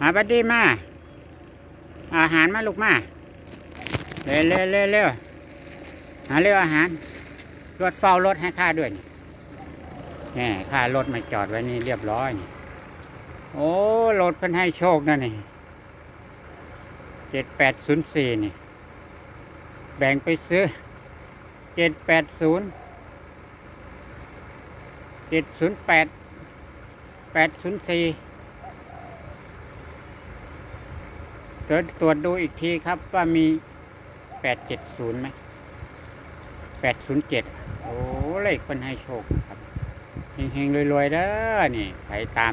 มาบัดดีมา อาหารมาลูกมา เร็วเร็วเร็วเร็วหาเร็วอาหาร รถเฝ้ารถให้ข้าด้วยนี่นข้ารถมาจอดไว้นี่เรียบร้อยนี่โอ้รถเพิ่นให้โชคนั่นนี่เจ็ดแปดศูนย์สี่นี่ แบ่งไปซื้อเจ็ดแปดศูนย์เจ็ดศูนย์แปดแปดศูนย์สี่ ตรวจตรวจดูอีกทีครับว่ามีแปดเจ็ดศูนย์ไหมแปดศูนย์เจ็ดโอ้เลขคนให้โชคครับเฮงๆรวยๆเด้อนี่ไปตาม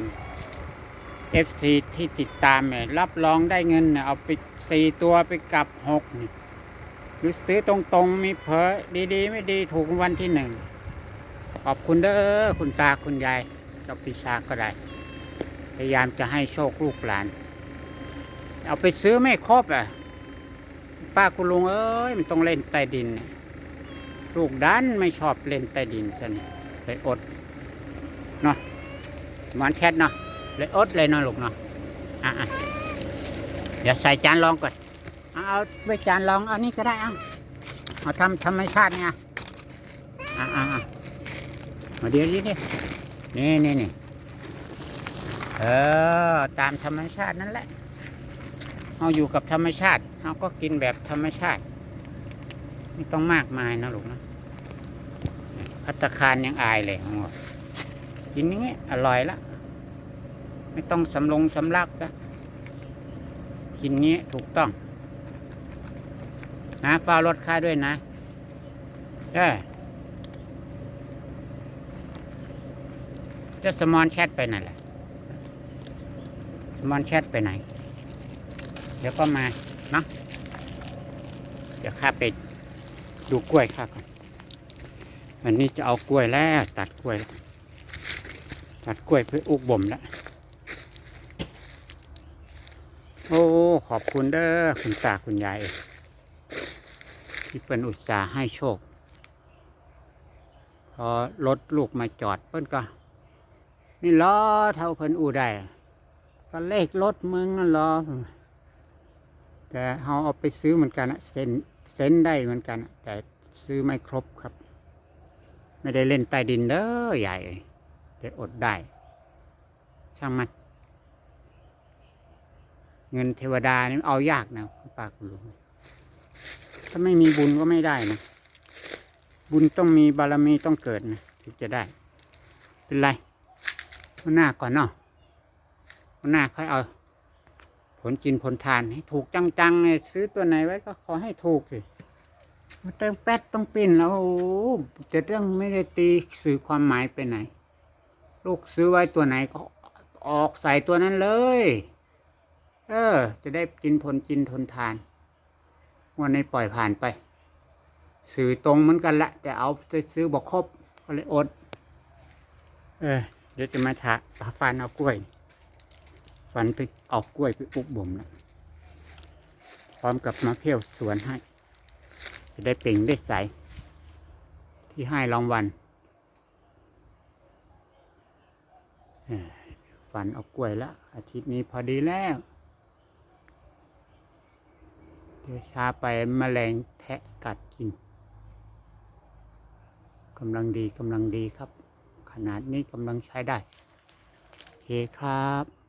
FC ที่ติดตามเนี่ยรับรองได้เงินเนี่ยเอาไปสี่ตัวไปกลับหกนี่หรือซื้อตรงๆ มีเพอดีๆ ไม่ดีถูกวันที่หนึ่งขอบคุณเด้อคุณตาคุณยายเจ้าปีชาก็ได้ พยายามจะให้โชคลูกหลาน เอาไปซื้อไม่ครบอะ ป้าคุณลุงเอ้ยมันต้องเล่นใต้ดิน ลูกดันไม่ชอบเล่นใต้ดินซะนี่เลยอดเนาะหมอนแคทเนาะเลยอดเลยเนาะลูกเนาะอะเดี๋ยวใส่จานรองก่อนเอาเอาไปจานรองเอานี่ก็ได้เอาเอาทำธรรมชาติเนี่ยอ่าอ่าอ่ามาเดี๋ยวนี้ดินี่นี่นี่เออ ตามธรรมชาตินั่นแหละ เอาอยู่กับธรรมชาติเราก็กินแบบธรรมชาติ ไม่ต้องมากมายนะลูกนะพัตคารยังอายเลยของกินอย่างเงี้ยอร่อยละ ไม่ต้องสำลงสำลักละกินเงี้ยถูกต้อง นะเฝ้ารถค่าด้วยนะเออเจะสมอนแชทไปไหนล่ะ สมอนแชทไปไหน ดี๋ยวก็มาเนาะเดี๋ยวข้าไปดูกล้วยข้าก่อนวันนี้จะเอากล้วยแล้ว ตัดกล้วยตัดกล้วยเพื่ออุกบ่มแล้วโอ้ขอบคุณเด้อคุณตาคุณยายที่เป็นอุตสาห์ให้โชค พอรถลูกมาจอดเปิ้นก็ นี่ล้อเท่าเพิ่นอูได้ก็เลขรถมึงนั่นล้อ แต่เราเอาไปซื้อเหมือนกันอะเซ็นเซ็นได้เหมือนกัน แต่ซื้อไม่ครบครับ ไม่ได้เล่นใต้ดินเด้อใหญ่เดี๋ยวอดได้ ช่างมันเงินเทวดานี่เอายากนะคุณป้าคุณลุงถ้าไม่มีบุญก็ไม่ได้นะ บุญต้องมีบารมีต้องเกิดนะถึงจะได้ เป็นไรหัวหน้าก่อนเนาะหัวหน้าค่อยเอา ผลจินผลทานให้ถูกจังๆเนี่ยซื้อตัวไหนไว้ก็ขอให้ถูกสิมาเติมแป๊ดต้องปิ้นแล้วโอ้จะต้องไม่ได้ตีสื่อความหมายไปไหน ลูกซื้อไว้ตัวไหนก็ออกใส่ตัวนั้นเลย เออ จะได้กินผลจินทนทานวันนี้ปล่อยผ่านไป สื่อตรงเหมือนกันละแต่เอาจะซื้อบอกครบก็เลยอด เออเดี๋ยวจะมาถาฟันเอากล้วย ฟันไปเอากล้วยไปอุบบ่มแล้วพร้อมกับมาเพี้ยวสวนให้ จะได้เป่งได้ใส ที่ให้รางวัลเออฟันเอากล้วยล้วอาทิตย์นี้พอดีแล้ว เดี๋ยวช้าไปแมลงแทะกัดกินกำลังดีกำลังดีครับ ขนาดนี้กำลังใช้ได้โอเคครับ